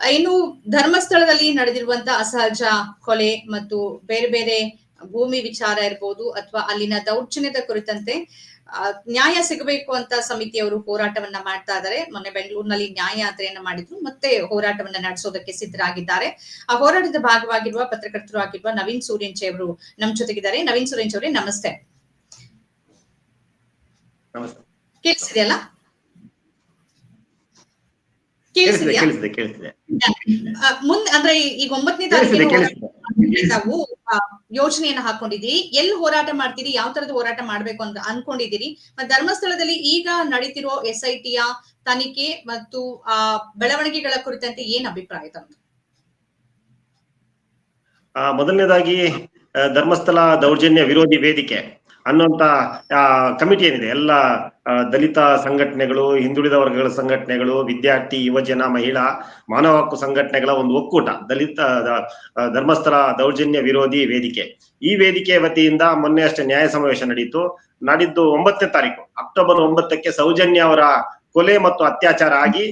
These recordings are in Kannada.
ಇನ್ನು ಧರ್ಮಸ್ಥಳದಲ್ಲಿ ನಡೆದಿರುವಂತ ಅಸಹಜ ಕೊಲೆ ಮತ್ತು ಬೇರೆ ಬೇರೆ ಭೂಮಿ ವಿಚಾರ ಇರ್ಬೋದು ಅಥವಾ ಅಲ್ಲಿನ ದೌರ್ಜನ್ಯದ ಕುರಿತಂತೆ ನ್ಯಾಯ ಸಿಗಬೇಕು ಅಂತ ಸಮಿತಿಯವರು ಹೋರಾಟವನ್ನ ಮಾಡ್ತಾ ಇದ್ದಾರೆ ಮೊನ್ನೆ ಬೆಂಗಳೂರಿನಲ್ಲಿ ನ್ಯಾಯ ಯಾತ್ರೆಯನ್ನ ಮಾಡಿದ್ರು. ಮತ್ತೆ ಹೋರಾಟವನ್ನ ನಡೆಸೋದಕ್ಕೆ ಸಿದ್ಧರಾಗಿದ್ದಾರೆ. ಆ ಹೋರಾಟದ ಭಾಗವಾಗಿರುವ ಪತ್ರಕರ್ತರು ಆಗಿರುವ ನವೀನ್ ಸೂರ್ಯಂಚೆ ಅವರು ನಮ್ ಜೊತೆಗಿದ್ದಾರೆ. ನವೀನ್ ಸೂರ್ಯಂಚೆ ಅವರೇ ನಮಸ್ತೆ. ನಮಸ್ತೆ. ಕೇಳಿಸಿದೆಯಲ್ಲ ಕೇಳಿಸಿದೆ ಮುಂದೆ ಅಂದ್ರೆ ಈಗ ಒಂಬತ್ತನೇ ಕೇಳಿಸಿದೆ ತಾವು ಆ, ಯೋಜನೆಯನ್ನ ಹಾಕೊಂಡಿದ್ದೀರಿ. ಎಲ್ಲಿ ಹೋರಾಟ ಮಾಡ್ತೀರಿ? ಯಾವ ತರದ ಹೋರಾಟ ಮಾಡ್ಬೇಕು ಅಂತ ಅನ್ಕೊಂಡಿದ್ದೀರಿ. ಮತ್ತೆ ಧರ್ಮಸ್ಥಳದಲ್ಲಿ ಈಗ ನಡೀತಿರೋ ಎಸ್ ಐ ಟಿಯ ತನಿಖೆ ಮತ್ತು ಆ ಬೆಳವಣಿಗೆಗಳ ಕುರಿತಂತೆ ಏನ್ ಅಭಿಪ್ರಾಯ ತಮ್ಮದು ಮೊದಲನೇದಾಗಿ ಧರ್ಮಸ್ಥಳ ದೌರ್ಜನ್ಯ ವಿರೋಧಿ ವೇದಿಕೆ. ಅನ್ನುವಂತ ಕಮಿಟಿ ಏನಿದೆ, ಎಲ್ಲ ದಲಿತ ಸಂಘಟನೆಗಳು, ಹಿಂದುಳಿದ ವರ್ಗಗಳ ಸಂಘಟನೆಗಳು, ವಿದ್ಯಾರ್ಥಿ, ಯುವಜನ, ಮಹಿಳಾ, ಮಾನವ ಹಕ್ಕು ಸಂಘಟನೆಗಳ ಒಂದು ಒಕ್ಕೂಟ, ದಲಿತ ಧರ್ಮಸ್ಥರ ದೌರ್ಜನ್ಯ ವಿರೋಧಿ ವೇದಿಕೆ. ಈ ವೇದಿಕೆ ವತಿಯಿಂದ ಮೊನ್ನೆ ಅಷ್ಟೇ ನ್ಯಾಯ ಸಮಾವೇಶ ನಡೆಯಿತು ನಾಡಿದ್ದು ಒಂಬತ್ತನೇ ತಾರೀಕು, ಅಕ್ಟೋಬರ್ ಒಂಬತ್ತಕ್ಕೆ ಸೌಜನ್ಯ ಅವರ ಕೊಲೆ ಮತ್ತು ಅತ್ಯಾಚಾರ ಆಗಿ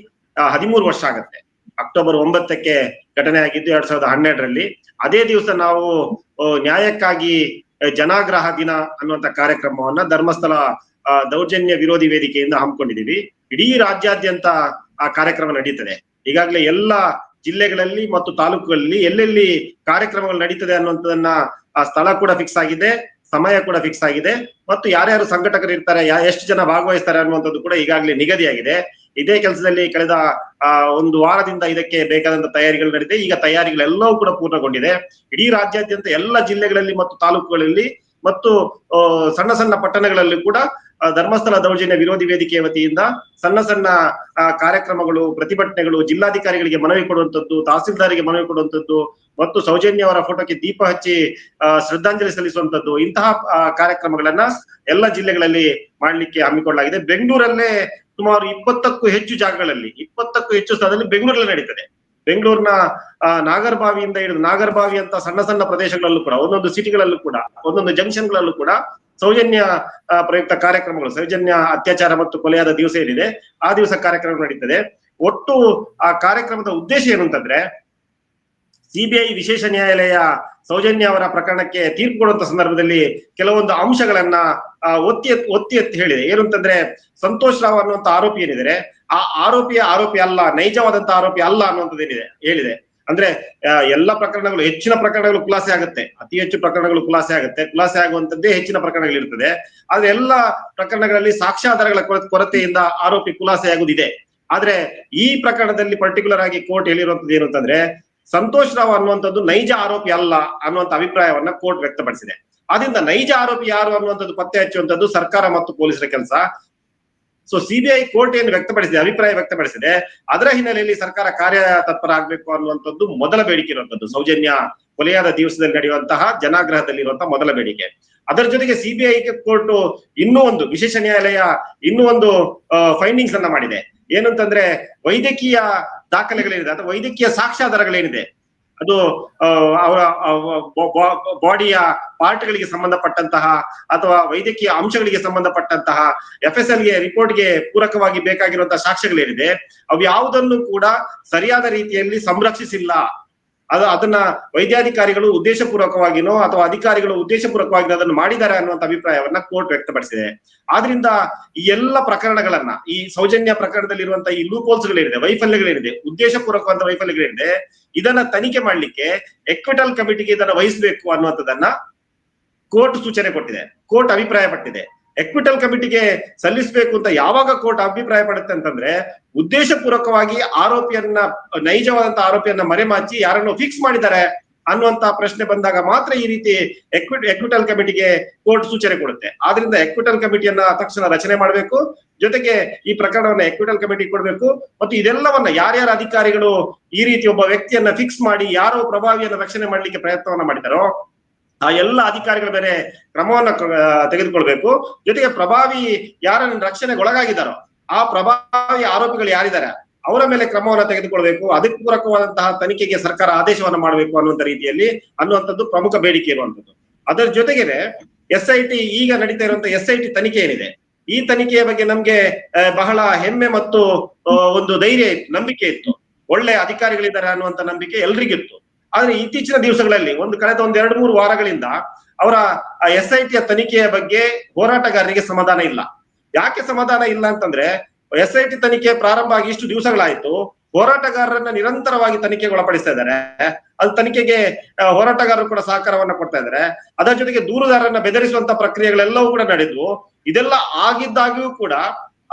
ಹದಿಮೂರು ವರ್ಷ ಆಗುತ್ತೆ. ಅಕ್ಟೋಬರ್ ಒಂಬತ್ತಕ್ಕೆ ಘಟನೆ ಆಗಿದ್ದು ಎರಡ್ ಸಾವಿರದ ಹನ್ನೆರಡರಲ್ಲಿ. ಅದೇ ದಿವಸ ನಾವು ನ್ಯಾಯಕ್ಕಾಗಿ ಜನಾಗ್ರಹ ದಿನ ಅನ್ನುವಂತ ಕಾರ್ಯಕ್ರಮವನ್ನ ಧರ್ಮಸ್ಥಳ ದೌರ್ಜನ್ಯ ವಿರೋಧಿ ವೇದಿಕೆಯಿಂದ ಹಮ್ಮಿಕೊಂಡಿದ್ದೀವಿ. ಇಡೀ ರಾಜ್ಯಾದ್ಯಂತ ಆ ಕಾರ್ಯಕ್ರಮ ನಡೀತದೆ. ಈಗಾಗಲೇ ಎಲ್ಲ ಜಿಲ್ಲೆಗಳಲ್ಲಿ ಮತ್ತು ತಾಲೂಕುಗಳಲ್ಲಿ ಎಲ್ಲೆಲ್ಲಿ ಕಾರ್ಯಕ್ರಮಗಳು ನಡೀತದೆ ಅನ್ನುವಂಥದನ್ನ ಆ ಸ್ಥಳ ಕೂಡ ಫಿಕ್ಸ್ ಆಗಿದೆ, ಸಮಯ ಕೂಡ ಫಿಕ್ಸ್ ಆಗಿದೆ. ಮತ್ತು ಯಾರ್ಯಾರು ಸಂಘಟಕರು ಇರ್ತಾರೆ ಎಷ್ಟು ಜನ ಭಾಗವಹಿಸ್ತಾರೆ ಅನ್ನುವಂಥದ್ದು ಕೂಡ ಈಗಾಗಲೇ ನಿಗದಿಯಾಗಿದೆ. ಇದೇ ಕೆಲಸದಲ್ಲಿ ಕಳೆದ ಒಂದು ವಾರದಿಂದ ಇದಕ್ಕೆ ಬೇಕಾದಂತ ತಯಾರಿಗಳು ನಡೆದಿದೆ. ಈಗ ತಯಾರಿಗಳೆಲ್ಲವೂ ಕೂಡ ಪೂರ್ಣಗೊಂಡಿದೆ. ಇಡೀ ರಾಜ್ಯಾದ್ಯಂತ ಎಲ್ಲ ಜಿಲ್ಲೆಗಳಲ್ಲಿ ಮತ್ತು ತಾಲೂಕುಗಳಲ್ಲಿ ಮತ್ತು ಸಣ್ಣ ಸಣ್ಣ ಪಟ್ಟಣಗಳಲ್ಲಿ ಕೂಡ ಧರ್ಮಸ್ಥಳ ದೌರ್ಜನ್ಯ ವಿರೋಧಿ ವೇದಿಕೆಯ ವತಿಯಿಂದ ಸಣ್ಣ ಸಣ್ಣ ಕಾರ್ಯಕ್ರಮಗಳು, ಪ್ರತಿಭಟನೆಗಳು, ಜಿಲ್ಲಾಧಿಕಾರಿಗಳಿಗೆ ಮನವಿ ಕೊಡುವಂತದ್ದು ತಹಸೀಲ್ದಾರಿಗೆ ಮನವಿ ಕೊಡುವಂತದ್ದು ಮತ್ತು ಸೌಜನ್ಯ ಅವರ ಫೋಟೋಕ್ಕೆ ದೀಪ ಹಚ್ಚಿ ಶ್ರದ್ಧಾಂಜಲಿ ಸಲ್ಲಿಸುವಂತದ್ದು ಇಂತಹ ಕಾರ್ಯಕ್ರಮಗಳನ್ನ ಎಲ್ಲ ಜಿಲ್ಲೆಗಳಲ್ಲಿ ಮಾಡ್ಲಿಕ್ಕೆ ಹಮ್ಮಿಕೊಳ್ಳಲಾಗಿದೆ. ಬೆಂಗಳೂರಲ್ಲೇ ಸುಮಾರು ಇಪ್ಪತ್ತಕ್ಕೂ ಹೆಚ್ಚು ಜಾಗಗಳಲ್ಲಿ, ಇಪ್ಪತ್ತಕ್ಕೂ ಹೆಚ್ಚು ಸ್ಥಳದಲ್ಲಿ ಬೆಂಗಳೂರಲ್ಲಿ ನಡೀತದೆ. ಬೆಂಗಳೂರಿನ ನಾಗರ್ಬಾವಿಯಿಂದ ಹಿಡಿದು ನಾಗರಬಾವಿ ಅಂತ ಸಣ್ಣ ಸಣ್ಣ ಪ್ರದೇಶಗಳಲ್ಲೂ ಕೂಡ, ಒಂದೊಂದು ಸಿಟಿಗಳಲ್ಲೂ ಕೂಡ, ಒಂದೊಂದು ಜಂಕ್ಷನ್ಗಳಲ್ಲೂ ಕೂಡ ಸೌಜನ್ಯ ಪ್ರಯುಕ್ತ ಕಾರ್ಯಕ್ರಮಗಳು, ಸೌಜನ್ಯ ಅತ್ಯಾಚಾರ ಮತ್ತು ಕೊಲೆಯಾದ ದಿವಸ ಏನಿದೆ, ಆ ದಿವಸ ಕಾರ್ಯಕ್ರಮ ನಡೀತದೆ. ಒಟ್ಟು ಆ ಕಾರ್ಯಕ್ರಮದ ಉದ್ದೇಶ ಏನು ಅಂತಂದ್ರೆ ಸಿಬಿಐ ವಿಶೇಷ ನ್ಯಾಯಾಲಯ ಸೌಜನ್ಯ ಅವರ ಪ್ರಕರಣಕ್ಕೆ ತೀರ್ಪು ಕೊಡುವಂತ ಸಂದರ್ಭದಲ್ಲಿ ಕೆಲವೊಂದು ಅಂಶಗಳನ್ನ ಒತ್ತಿ ಒತ್ತಿ ಎತ್ತಿ ಹೇಳಿದೆ. ಏನು ಅಂತಂದ್ರೆ, ಸಂತೋಷ್ ರಾವ್ ಅನ್ನುವಂತ ಆರೋಪಿ ಏನಿದ್ರೆ ಆ ಆರೋಪಿಯ ಆರೋಪಿ ಅಲ್ಲ, ನೈಜವಾದಂತ ಆರೋಪಿ ಅಲ್ಲ ಅನ್ನುವಂಥದ್ದು ಏನಿದೆ, ಹೇಳಿದೆ. ಅಂದ್ರೆ ಎಲ್ಲ ಪ್ರಕರಣಗಳು, ಹೆಚ್ಚಿನ ಪ್ರಕರಣಗಳು ಖುಲಾಸೆ ಆಗುತ್ತೆ. ಅತಿ ಹೆಚ್ಚು ಪ್ರಕರಣಗಳು ಖುಲಾಸೆ ಆಗುತ್ತೆ. ಖುಲಾಸೆ ಆಗುವಂತದ್ದೇ ಹೆಚ್ಚಿನ ಪ್ರಕರಣಗಳು ಇರ್ತದೆ ಆದ್ರೆ ಎಲ್ಲ ಪ್ರಕರಣಗಳಲ್ಲಿ ಸಾಕ್ಷ್ಯಾಧಾರಗಳ ಕೊರ- ಕೊರತೆಯಿಂದ ಆರೋಪಿ ಖುಲಾಸೆ ಆಗುದಿದೆ. ಆದ್ರೆ, ಈ ಪ್ರಕರಣದಲ್ಲಿ ಪರ್ಟಿಕ್ಯುಲರ್ ಆಗಿ ಕೋರ್ಟ್ ಹೇಳಿರುವಂತದ್ದು ಏನು ಅಂತಂದ್ರೆ ಸಂತೋಷ್ ರಾವ್ ಅನ್ನುವಂಥದ್ದು ನೈಜ ಆರೋಪಿ ಅಲ್ಲ ಅನ್ನುವಂಥ ಅಭಿಪ್ರಾಯವನ್ನ ಕೋರ್ಟ್ ವ್ಯಕ್ತಪಡಿಸಿದೆ. ಆದ್ರಿಂದ ನೈಜ ಆರೋಪಿ ಯಾರು ಅನ್ನುವಂಥದ್ದು ಪತ್ತೆ ಹಚ್ಚುವಂಥದ್ದು ಸರ್ಕಾರ ಮತ್ತು ಪೊಲೀಸರ ಕೆಲಸ. ಸೊ ಸಿಬಿಐ ಕೋರ್ಟ್ ಏನು ವ್ಯಕ್ತಪಡಿಸಿದೆ, ಅಭಿಪ್ರಾಯ ವ್ಯಕ್ತಪಡಿಸಿದೆ. ಅದರ ಹಿನ್ನೆಲೆಯಲ್ಲಿ ಸರ್ಕಾರ ಕಾರ್ಯ ತತ್ಪರ ಆಗಬೇಕು ಅನ್ನುವಂಥದ್ದು ಮೊದಲ ಬೇಡಿಕೆ ಇರುವಂಥದ್ದು. ಸೌಜನ್ಯ ಕೊಲೆಯಾದ ದಿವಸದಲ್ಲಿ ನಡೆಯುವಂತಹ ಜನಾಗ್ರಹದಲ್ಲಿರುವಂತಹ ಮೊದಲ ಬೇಡಿಕೆ. ಅದರ ಜೊತೆಗೆ ಸಿಬಿಐ ಕೋರ್ಟ್ ಇನ್ನೂ ಒಂದು ವಿಶೇಷ ನ್ಯಾಯಾಲಯ ಇನ್ನೂ ಒಂದು ಫೈಂಡಿಂಗ್ಸ್ ಅನ್ನ ಮಾಡಿದೆ. ಏನಂತಂದ್ರೆ ವೈದ್ಯಕೀಯ ದಾಖಲೆಗಳೇನಿದೆ ಅಥವಾ ವೈದ್ಯಕೀಯ ಸಾಕ್ಷ್ಯಾಧಾರಗಳೇನಿದೆ? ಅದು ಅವರ ಬಾಡಿಯ ಪಾರ್ಟ್ಗಳಿಗೆ ಸಂಬಂಧಪಟ್ಟಂತಹ ಅಥವಾ ವೈದ್ಯಕೀಯ ಅಂಶಗಳಿಗೆ ಸಂಬಂಧಪಟ್ಟಂತಹ ಎಫ್ ಎಸ್ ಎಲ್ಗೆ ರಿಪೋರ್ಟ್ಗೆ ಪೂರಕವಾಗಿ ಬೇಕಾಗಿರುವಂತಹ ಸಾಕ್ಷ್ಯಗಳೇನಿದೆ? ಅವು ಯಾವುದನ್ನು ಕೂಡ ಸರಿಯಾದ ರೀತಿಯಲ್ಲಿ ಸಂರಕ್ಷಿಸಿಲ್ಲ. ಅದು ಅದನ್ನ ವೈದ್ಯಾಧಿಕಾರಿಗಳು ಉದ್ದೇಶಪೂರ್ವಕವಾಗಿನೋ ಅಥವಾ ಅಧಿಕಾರಿಗಳು ಉದ್ದೇಶಪೂರ್ವಕವಾಗಿ ಅದನ್ನು ಮಾಡಿದ್ದಾರೆ ಅನ್ನುವಂತ ಅಭಿಪ್ರಾಯವನ್ನ ಕೋರ್ಟ್ ವ್ಯಕ್ತಪಡಿಸಿದೆ. ಆದ್ರಿಂದ ಈ ಎಲ್ಲ ಪ್ರಕರಣಗಳನ್ನ, ಈ ಸೌಜನ್ಯ ಪ್ರಕರಣದಲ್ಲಿರುವಂತಹ ಈ ಲೂಪೋಲ್ಸ್ಗಳೇನಿದೆ, ವೈಫಲ್ಯಗಳೇನಿದೆ ಉದ್ದೇಶಪೂರ್ವಕವಾದ ವೈಫಲ್ಯಗಳೇನಿದೆ, ಇದನ್ನ ತನಿಖೆ ಮಾಡಲಿಕ್ಕೆ ಎಕ್ವಿಟಲ್ ಕಮಿಟಿಗೆ ಇದನ್ನ ವಹಿಸಬೇಕು ಅನ್ನುವಂಥದ್ದನ್ನ ಕೋರ್ಟ್ ಸೂಚನೆ ಕೊಟ್ಟಿದೆ, ಕೋರ್ಟ್ ಅಭಿಪ್ರಾಯ ಪಟ್ಟಿದೆ ಎಕ್ವಿಟಲ್ ಕಮಿಟಿಗೆ ಸಲ್ಲಿಸಬೇಕು ಅಂತ ಯಾವಾಗ ಕೋರ್ಟ್ ಅಭಿಪ್ರಾಯ ಪಡುತ್ತೆ ಅಂತಂದ್ರೆ, ಉದ್ದೇಶಪೂರ್ವಕವಾಗಿ ಆರೋಪಿಯನ್ನ, ನೈಜವಾದಂತ ಆರೋಪಿಯನ್ನ ಮರೆಮಾಚಿ ಯಾರನ್ನು ಫಿಕ್ಸ್ ಮಾಡಿದ್ದಾರೆ ಅನ್ನುವಂತ ಪ್ರಶ್ನೆ ಬಂದಾಗ ಮಾತ್ರ ಈ ರೀತಿ ಎಕ್ವಿಟ್ ಎಕ್ವಿಟಲ್ ಕಮಿಟಿಗೆ ಕೋರ್ಟ್ ಸೂಚನೆ ಕೊಡುತ್ತೆ. ಆದ್ರಿಂದ ಎಕ್ವಿಟಲ್ ಕಮಿಟಿಯನ್ನ ತಕ್ಷಣ ರಚನೆ ಮಾಡಬೇಕು. ಜೊತೆಗೆ ಈ ಪ್ರಕರಣವನ್ನ ಎಕ್ವಿಟಲ್ ಕಮಿಟಿ ಕೊಡಬೇಕು. ಮತ್ತು ಇದೆಲ್ಲವನ್ನ ಯಾರ್ಯಾರ ಅಧಿಕಾರಿಗಳು ಈ ರೀತಿ ಒಬ್ಬ ವ್ಯಕ್ತಿಯನ್ನ ಫಿಕ್ಸ್ ಮಾಡಿ, ಯಾರೋ ಪ್ರಭಾವಿಯನ್ನ ರಕ್ಷಣೆ ಮಾಡಲಿಕ್ಕೆ ಪ್ರಯತ್ನವನ್ನ ಮಾಡಿದಾರೋ ಆ ಎಲ್ಲ ಅಧಿಕಾರಿಗಳ ಮೇಲೆ ಕ್ರಮವನ್ನ ತೆಗೆದುಕೊಳ್ಬೇಕು. ಜೊತೆಗೆ ಪ್ರಭಾವಿ ಯಾರನ್ನ ರಕ್ಷಣೆಗೆ ಒಳಗಾಗಿದ್ದಾರೋ ಆ ಪ್ರಭಾವಿ ಆರೋಪಿಗಳು ಯಾರಿದ್ದಾರೆ, ಅವರ ಮೇಲೆ ಕ್ರಮವನ್ನ ತೆಗೆದುಕೊಳ್ಬೇಕು. ಅದಕ್ಕೆ ಪೂರಕವಾದಂತಹ ತನಿಖೆಗೆ ಸರ್ಕಾರ ಆದೇಶವನ್ನ ಮಾಡಬೇಕು ಅನ್ನುವಂತ ರೀತಿಯಲ್ಲಿ ಅನ್ನುವಂಥದ್ದು ಪ್ರಮುಖ ಬೇಡಿಕೆ ಇರುವಂತದ್ದು ಅದರ ಜೊತೆಗೆ ಎಸ್ ಐ ಟಿ ಈಗ ನಡೀತಾ ಇರುವಂತಹ ಎಸ್ ಐ ಟಿ ತನಿಖೆ ಏನಿದೆ? ಈ ತನಿಖೆಯ ಬಗ್ಗೆ ನಮ್ಗೆ ಬಹಳ ಹೆಮ್ಮೆ ಮತ್ತು ಒಂದು ಧೈರ್ಯ ಇತ್ತು ನಂಬಿಕೆ ಇತ್ತು. ಒಳ್ಳೆ ಅಧಿಕಾರಿಗಳಿದ್ದಾರೆ ಅನ್ನುವಂತ ನಂಬಿಕೆ ಎಲ್ರಿಗಿತ್ತು. ಆದ್ರೆ ಇತ್ತೀಚಿನ ದಿವಸಗಳಲ್ಲಿ ಒಂದು ಕಳೆದ ಒಂದ್ ಎರಡು ಮೂರು ವಾರಗಳಿಂದ ಅವರ ಎಸ್ ಐ ಟಿಯ ತನಿಖೆಯ ಬಗ್ಗೆ ಹೋರಾಟಗಾರರಿಗೆ ಸಮಾಧಾನ ಇಲ್ಲ. ಯಾಕೆ ಸಮಾಧಾನ ಇಲ್ಲ ಅಂತಂದ್ರೆ ಎಸ್ ಐ ಟಿ ತನಿಖೆ ಪ್ರಾರಂಭ ಆಗಿ ಇಷ್ಟು ದಿವಸಗಳಾಯ್ತು, ಹೋರಾಟಗಾರರನ್ನ ನಿರಂತರವಾಗಿ ತನಿಖೆಗೆ ಒಳಪಡಿಸ್ತಾ ಇದ್ದಾರೆ. ಅದು ತನಿಖೆಗೆ ಹೋರಾಟಗಾರರು ಕೂಡ ಸಹಕಾರವನ್ನ ಕೊಡ್ತಾ ಇದ್ದಾರೆ. ಅದರ ಜೊತೆಗೆ ದೂರುದಾರರನ್ನ ಬೆದರಿಸುವಂತ ಪ್ರಕ್ರಿಯೆಗಳೆಲ್ಲವೂ ಕೂಡ ನಡೆದು, ಇದೆಲ್ಲ ಆಗಿದ್ದಾಗಿಯೂ ಕೂಡ,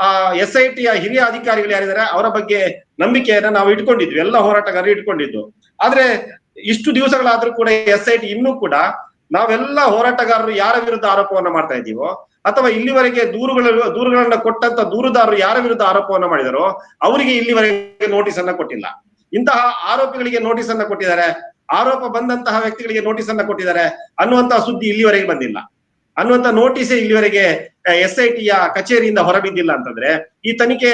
ಆ ಎಸ್ ಐ ಟಿಯ ಹಿರಿಯ ಅಧಿಕಾರಿಗಳು ಯಾರಿದ್ದಾರೆ, ಅವರ ಬಗ್ಗೆ ನಂಬಿಕೆಯನ್ನ ನಾವು ಇಟ್ಕೊಂಡಿದ್ವಿ. ಎಲ್ಲ ಹೋರಾಟಗಾರರು ಇಟ್ಕೊಂಡಿದ್ದು. ಆದ್ರೆ ಇಷ್ಟು ದಿವಸಗಳಾದ್ರೂ ಕೂಡ ಎಸ್ ಐ ಟಿ ಇನ್ನೂ ಕೂಡ ನಾವೆಲ್ಲ ಹೋರಾಟಗಾರರು ಯಾರ ವಿರುದ್ಧ ಆರೋಪವನ್ನ ಮಾಡ್ತಾ ಇದ್ದೀವೋ, ಅಥವಾ ಇಲ್ಲಿವರೆಗೆ ದೂರುಗಳ, ದೂರುಗಳನ್ನ ಕೊಟ್ಟಂತ ದೂರುದಾರರು ಯಾರ ವಿರುದ್ಧ ಆರೋಪವನ್ನ ಮಾಡಿದಾರೋ, ಅವರಿಗೆ ಇಲ್ಲಿವರೆಗೆ ನೋಟಿಸ್ ಅನ್ನ ಕೊಟ್ಟಿಲ್ಲ. ಇಂತಹ ಆರೋಪಿಗಳಿಗೆ ನೋಟಿಸ್ ಅನ್ನ ಕೊಟ್ಟಿದ್ದಾರೆ, ಆರೋಪ ಬಂದಂತಹ ವ್ಯಕ್ತಿಗಳಿಗೆ ನೋಟಿಸ್ ಅನ್ನ ಕೊಟ್ಟಿದ್ದಾರೆ ಅನ್ನುವಂತಹ ಸುದ್ದಿ ಇಲ್ಲಿವರೆಗೆ ಬಂದಿಲ್ಲ. ಅನ್ನುವಂತ ನೋಟಿಸೇ ಇಲ್ಲಿವರೆಗೆ ಎಸ್ ಐ ಟಿಯ ಕಚೇರಿಯಿಂದ ಹೊರಬಿದ್ದಿಲ್ಲ ಅಂತಂದ್ರೆ ಈ ತನಿಖೆ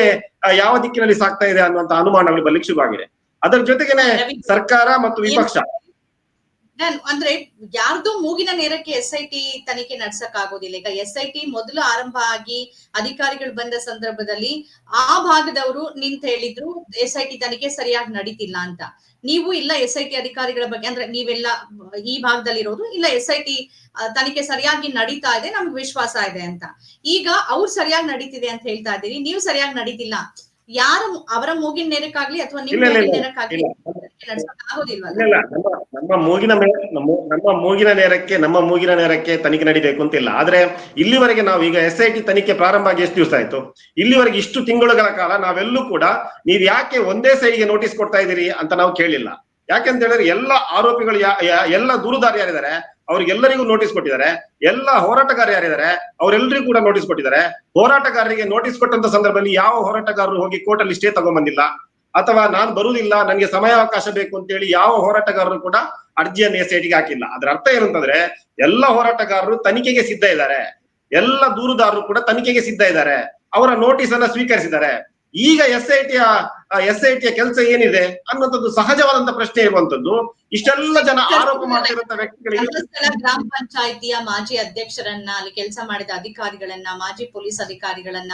ಯಾವ ದಿಕ್ಕಿನಲ್ಲಿ ಸಾಗ್ತಾ ಇದೆ ಅನ್ನುವಂತ ಅನುಮಾನಗಳು ಬರ್ಲಿಕ್ಕೆ ಶುರುವಾಗಿದೆ. ಅದರ ಜೊತೆಗೇನೆ ಸರ್ಕಾರ ಮತ್ತು ವಿಪಕ್ಷ. ಅಂದ್ರೆ ಯಾರ್ದು ಮೂಗಿನ ನೇರಕ್ಕೆ ಎಸ್ ಐ ಟಿ ತನಿಖೆ ನಡ್ಸಕ್ ಆಗೋದಿಲ್ಲ ಈಗ ಎಸ್ ಐ ಟಿ ಮೊದಲು ಆರಂಭ ಆಗಿ ಅಧಿಕಾರಿಗಳು ಬಂದ ಸಂದರ್ಭದಲ್ಲಿ ಆ ಭಾಗದವರು ನಿಂತ ಹೇಳಿದ್ರು ಎಸ್ ಐ ಟಿ ತನಿಖೆ ಸರಿಯಾಗಿ ನಡೀತಿಲ್ಲ ಅಂತ. ನೀವು ಇಲ್ಲ ಎಸ್ ಐ ಟಿ ಅಧಿಕಾರಿಗಳ ಬಗ್ಗೆ ಅಂದ್ರೆ ನೀವೆಲ್ಲ ಈ ಭಾಗದಲ್ಲಿರೋರು ಇಲ್ಲ ಎಸ್ ಐ ಟಿ ತನಿಖೆ ಸರಿಯಾಗಿ ನಡೀತಾ ಇದೆ ನಮ್ಗೆ ವಿಶ್ವಾಸ ಇದೆ ಅಂತ. ಈಗ ಅವ್ರು ಸರಿಯಾಗಿ ನಡೀತಿದೆ ಅಂತ ಹೇಳ್ತಾ ಇದ್ದೀರಿ ನೀವು ಸರಿಯಾಗಿ ನಡೀತಿಲ್ಲ. ಯಾರ ಅವರ ಮೂಗಿನ ನೇರಕ್ಕಾಗ್ಲಿ ಅಥವಾ ನಿಮ್ಮ ಮೂಗಿನ. ನೇರಕ್ಕಾಗ್ಲಿ ನಮ್ಮ ಮೂಗಿನ ಮೇಲೆ ನಮ್ಮ ಮೂಗಿನ ನೇರಕ್ಕೆ ನಮ್ಮ ಮೂಗಿನ ನೇರಕ್ಕೆ ತನಿಖೆ ನಡಿಬೇಕು ಅಂತಿಲ್ಲ ಆದ್ರೆ ಇಲ್ಲಿವರೆಗೆ ನಾವು ಈಗ ಎಸ್ ಐ ಟಿ ತನಿಖೆ ಪ್ರಾರಂಭ ಆಗಿ ಎಷ್ಟು ದಿವಸ ಆಯ್ತು? ಇಲ್ಲಿವರೆಗೆ ಇಷ್ಟು ತಿಂಗಳುಗಳ ಕಾಲ ನಾವೆಲ್ಲೂ ಕೂಡ ನೀವ್ ಯಾಕೆ ಒಂದೇ ಸೈಡ್ಗೆ ನೋಟಿಸ್ ಕೊಡ್ತಾ ಇದ್ದೀರಿ ಅಂತ ನಾವು ಕೇಳಿಲ್ಲ. ಯಾಕೆಂತ ಹೇಳಿದ್ರೆ ಎಲ್ಲ ಆರೋಪಿಗಳು ಎಲ್ಲ ದೂರುದಾರ ಯಾರಿದ್ದಾರೆ? ಅವ್ರಿಗೆಲ್ಲರಿಗೂ ನೋಟಿಸ್ ಕೊಟ್ಟಿದ್ದಾರೆ. ಎಲ್ಲ ಹೋರಾಟಗಾರ ಯಾರಿದ್ದಾರೆ ಅವರೆಲ್ಲರಿಗೂ ಕೂಡ ನೋಟಿಸ್ ಕೊಟ್ಟಿದ್ದಾರೆ. ಹೋರಾಟಗಾರರಿಗೆ ನೋಟಿಸ್ ಕೊಟ್ಟಂತ ಸಂದರ್ಭದಲ್ಲಿ ಯಾವ ಹೋರಾಟಗಾರರು ಹೋಗಿ ಕೋರ್ಟ್ ಅಲ್ಲಿ ಸ್ಟೇ ತಗೊಂಡ್ಬಂದಿಲ್ಲ ಅಥವಾ ನಾನು ಬರುವುದಿಲ್ಲ ನನಗೆ ಸಮಯಾವಕಾಶ ಬೇಕು ಅಂತ ಹೇಳಿ ಯಾವ ಹೋರಾಟಗಾರರು ಕೂಡ ಅರ್ಜಿಯನ್ನು ಎಸ್ ಐಟಿಗೆ ಹಾಕಿಲ್ಲ. ಅದರ ಅರ್ಥ ಏನಂತಂದ್ರೆ ಎಲ್ಲ ಹೋರಾಟಗಾರರು ತನಿಖೆಗೆ ಸಿದ್ಧ ಇದ್ದಾರೆ. ಎಲ್ಲ ದೂರುದಾರರು ಕೂಡ ತನಿಖೆಗೆ ಸಿದ್ಧ ಇದ್ದಾರೆ. ಅವರ ನೋಟಿಸ್ ಅನ್ನ ಸ್ವೀಕರಿಸಿದ್ದಾರೆ. ಈಗ ಎಸ್ ಐ ಎಸ್ ಐ ಟಿಯ ಕೆಲಸ ಏನಿದೆ ಅನ್ನೋದು ಸಹಜವಾದಂತ ಪ್ರಶ್ನೆ ಇರುವಂತದ್ದು ಇಷ್ಟೆಲ್ಲ ಜನ ಆರೋಪ ಮಾಡ್ತಿರುವಂತ ವ್ಯಕ್ತಿಗಳಿಗೆ ಗ್ರಾಮ ಪಂಚಾಯಿತಿಯ ಮಾಜಿ ಅಧ್ಯಕ್ಷರನ್ನ ಅಲ್ಲಿ ಕೆಲಸ ಮಾಡಿದ ಅಧಿಕಾರಿಗಳನ್ನ ಮಾಜಿ ಪೊಲೀಸ್ ಅಧಿಕಾರಿಗಳನ್ನ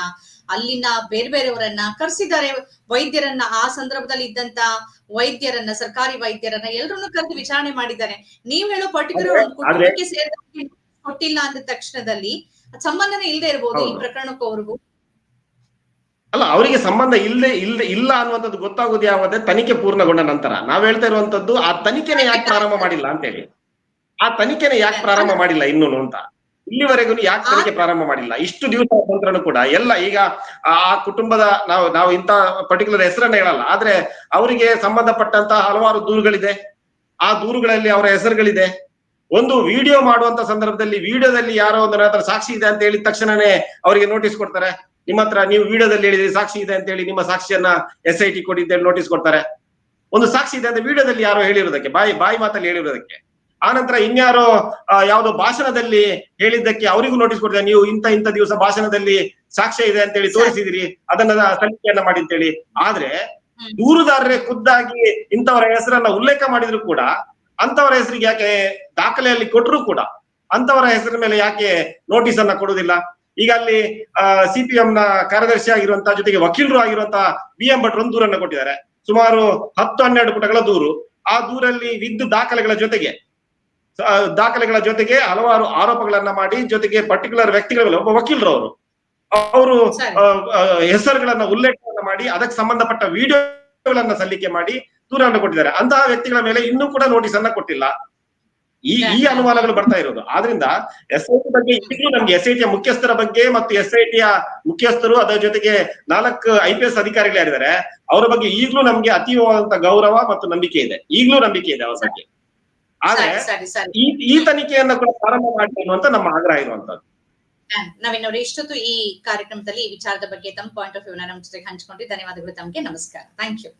ಅಲ್ಲಿನ ಬೇರೆ ಬೇರೆಯವರನ್ನ ಕರೆಸಿದ್ದಾರೆ ವೈದ್ಯರನ್ನ. ಆ ಸಂದರ್ಭದಲ್ಲಿ ಇದ್ದಂತ ವೈದ್ಯರನ್ನ ಸರ್ಕಾರಿ ವೈದ್ಯರನ್ನ ಎಲ್ಲರನ್ನು ಕರೆದು ವಿಚಾರಣೆ ಮಾಡಿದ್ದಾರೆ. ನೀವ್ ಹೇಳೋ ಪರ್ಟಿಕ್ಯುಲರ್ ಒಂದು ಕುಟುಂಬಕ್ಕೆ ಸೇರಿದ ಕೊಟ್ಟಿಲ್ಲ ಅಂದ ತಕ್ಷಣದಲ್ಲಿ ಸಂಬಂಧನೇ ಇಲ್ಲದೆ ಇರಬಹುದು ಈ ಪ್ರಕರಣಕ್ಕೂ ಅವ್ರಿಗೂ. ಅಲ್ಲ ಅವರಿಗೆ ಸಂಬಂಧ ಇಲ್ಲದೆ ಇಲ್ಲ ಇಲ್ಲ ಅನ್ನುವಂಥದ್ದು ಗೊತ್ತಾಗೋದು ಯಾವಾಗ ತನಿಖೆ ಪೂರ್ಣಗೊಂಡ ನಂತರ. ನಾವ್ ಹೇಳ್ತಾ ಇರುವಂತದ್ದು ಆ ತನಿಖೆನೆ ಯಾಕೆ ಪ್ರಾರಂಭ ಮಾಡಿಲ್ಲ ಅಂತೇಳಿ. ಆ ತನಿಖೆನೆ ಯಾಕೆ ಪ್ರಾರಂಭ ಮಾಡಿಲ್ಲ ಇನ್ನೂ ಅಂತ. ಇಲ್ಲಿವರೆಗೂ ಯಾಕೆ ತನಿಖೆ ಪ್ರಾರಂಭ ಮಾಡಿಲ್ಲ? ಇಷ್ಟು ದಿವಸ ನಂತರನು ಕೂಡ ಎಲ್ಲ ಈಗ ಆ ಕುಟುಂಬದ ನಾವು ನಾವು ಇಂತ ಪರ್ಟಿಕ್ಯುಲರ್ ಹೆಸರನ್ನ ಹೇಳಲ್ಲ ಆದ್ರೆ ಅವರಿಗೆ ಸಂಬಂಧಪಟ್ಟಂತ ಹಲವಾರು ದೂರುಗಳಿದೆ. ಆ ದೂರುಗಳಲ್ಲಿ ಅವರ ಹೆಸರುಗಳಿದೆ. ಒಂದು ವಿಡಿಯೋ ಮಾಡುವಂತ ಸಂದರ್ಭದಲ್ಲಿ ವಿಡಿಯೋದಲ್ಲಿ ಯಾರೋ ಒಂದು ಸಾಕ್ಷಿ ಇದೆ ಅಂತ ಹೇಳಿದ ತಕ್ಷಣನೇ ಅವರಿಗೆ ನೋಟಿಸ್ ಕೊಡ್ತಾರೆ. ನಿಮ್ಮ ಹತ್ರ ನೀವು ವಿಡಿಯೋದಲ್ಲಿ ಹೇಳಿದ್ರಿ ಸಾಕ್ಷಿ ಇದೆ ಅಂತ ಹೇಳಿ ನಿಮ್ಮ ಸಾಕ್ಷಿಯನ್ನ ಎಸ್ ಐ ಟಿ ಕೊಟ್ಟಿದ್ದೇಳಿ ನೋಟಿಸ್ ಕೊಡ್ತಾರೆ. ಒಂದು ಸಾಕ್ಷಿ ಇದೆ ಅಂತ ವಿಡಿಯೋದಲ್ಲಿ ಯಾರೋ ಹೇಳಿರೋದಕ್ಕೆ ಬಾಯಿ ಬಾಯಿ ಮಾತಲ್ಲಿ ಹೇಳಿರೋದಕ್ಕೆ. ಆನಂತರ ಇನ್ಯಾರೋ ಯಾವುದೋ ಭಾಷಣದಲ್ಲಿ ಹೇಳಿದ್ದಕ್ಕೆ ಅವರಿಗೂ ನೋಟಿಸ್ ಕೊಡ್ತಾರೆ ನೀವು ಇಂತ ಇಂತ ದಿವಸ ಭಾಷಣದಲ್ಲಿ ಸಾಕ್ಷ್ಯ ಇದೆ ಅಂತ ಹೇಳಿ ತೋರಿಸಿದಿರಿ ಅದನ್ನ ಸಲ್ಲಿಕೆಯನ್ನ ಮಾಡಿ ಅಂತೇಳಿ. ಆದ್ರೆ. ದೂರುದಾರರೇ ಖುದ್ದಾಗಿ ಇಂಥವರ ಹೆಸರನ್ನ ಉಲ್ಲೇಖ ಮಾಡಿದ್ರು ಕೂಡ ಅಂತವರ ಹೆಸರಿಗೆ ಯಾಕೆ ದಾಖಲೆಯಲ್ಲಿ ಕೊಟ್ಟರು ಕೂಡ ಅಂತವರ ಹೆಸರಿನ ಮೇಲೆ ಯಾಕೆ ನೋಟಿಸ್ ಅನ್ನ ಕೊಡುವುದಿಲ್ಲ? ಈಗ ಅಲ್ಲಿ ಸಿಪಿಎಂ ನ ಕಾರ್ಯದರ್ಶಿ ಆಗಿರುವಂತಹ ಜೊತೆಗೆ ವಕೀಲರು ಆಗಿರುವಂತಹ ಬಿ ಎಂ ಭಟ್ರು ಒಂದು ದೂರನ್ನ ಕೊಟ್ಟಿದ್ದಾರೆ. ಸುಮಾರು ಹತ್ತು ಹನ್ನೆರಡು ಪುಟಗಳ ದೂರು. ಆ ದೂರಲ್ಲಿ ವಿದ್ಯುತ್ ದಾಖಲೆಗಳ ಜೊತೆಗೆ ದಾಖಲೆಗಳ ಜೊತೆಗೆ ಹಲವಾರು ಆರೋಪಗಳನ್ನ ಮಾಡಿ ಜೊತೆಗೆ ಪರ್ಟಿಕ್ಯುಲರ್ ವ್ಯಕ್ತಿಗಳ ಒಬ್ಬ ವಕೀಲರು ಅವರು. ಅವರು ಸರಿ. ಹೆಸರುಗಳನ್ನ ಉಲ್ಲೇಖವನ್ನ ಮಾಡಿ ಅದಕ್ಕೆ ಸಂಬಂಧಪಟ್ಟ ವಿಡಿಯೋಗಳನ್ನ ಸಲ್ಲಿಕೆ ಮಾಡಿ ದೂರನ್ನು ಕೊಟ್ಟಿದ್ದಾರೆ. ಅಂತಹ ವ್ಯಕ್ತಿಗಳ ಮೇಲೆ ಇನ್ನೂ ಕೂಡ ನೋಟಿಸ್ ಅನ್ನ ಕೊಟ್ಟಿಲ್ಲ. ಈ ಈ ಅನುಮಾನಗಳು ಬರ್ತಾ ಇರೋದು. ಆದ್ರಿಂದ ಎಸ್ ಐ ಟಿ ಬಗ್ಗೆ ಈಗಲೂ ನಮ್ಗೆ ಎಸ್ ಐ ಟಿಯ ಮುಖ್ಯಸ್ಥರ ಬಗ್ಗೆ ಮತ್ತು ಎಸ್ ಐ ಟಿಯ ಮುಖ್ಯಸ್ಥರು ಅದರ ಜೊತೆಗೆ ನಾಲ್ಕು ಐ ಪಿ ಎಸ್ ಅಧಿಕಾರಿಗಳು ಯಾರಿದ್ದಾರೆ ಅವರ ಬಗ್ಗೆ ಈಗಲೂ ನಮ್ಗೆ ಅತೀವವಾದಂತ ಗೌರವ ಮತ್ತು ನಂಬಿಕೆ ಇದೆ. ಈಗಲೂ ನಂಬಿಕೆ ಇದೆ ಅವರ ಬಗ್ಗೆ. ಆದ್ರೆ ಈ ಈ ತನಿಖೆಯನ್ನ ಕೂಡ ಪ್ರಾರಂಭ ಮಾಡಿ ಅನ್ನುವಂತ ನಮ್ಮ ಆಗ್ರಹ ಇರುವಂತದ್ದು. ನವೀನ್ ಅವರು ಇಷ್ಟೊತ್ತು ಈ ಕಾರ್ಯಕ್ರಮದಲ್ಲಿ ಈ ವಿಚಾರದ ಬಗ್ಗೆ ತಮ್ಮ ಪಾಯಿಂಟ್ ಆಫ್ ವ್ಯೂ ನಮ್ಮ ಜೊತೆಗೆ ಹಂಚಿಕೊಂಡ್ರಿ ಧನ್ಯವಾದಗಳು ತಮಗೆ. ನಮಸ್ಕಾರ. Thank you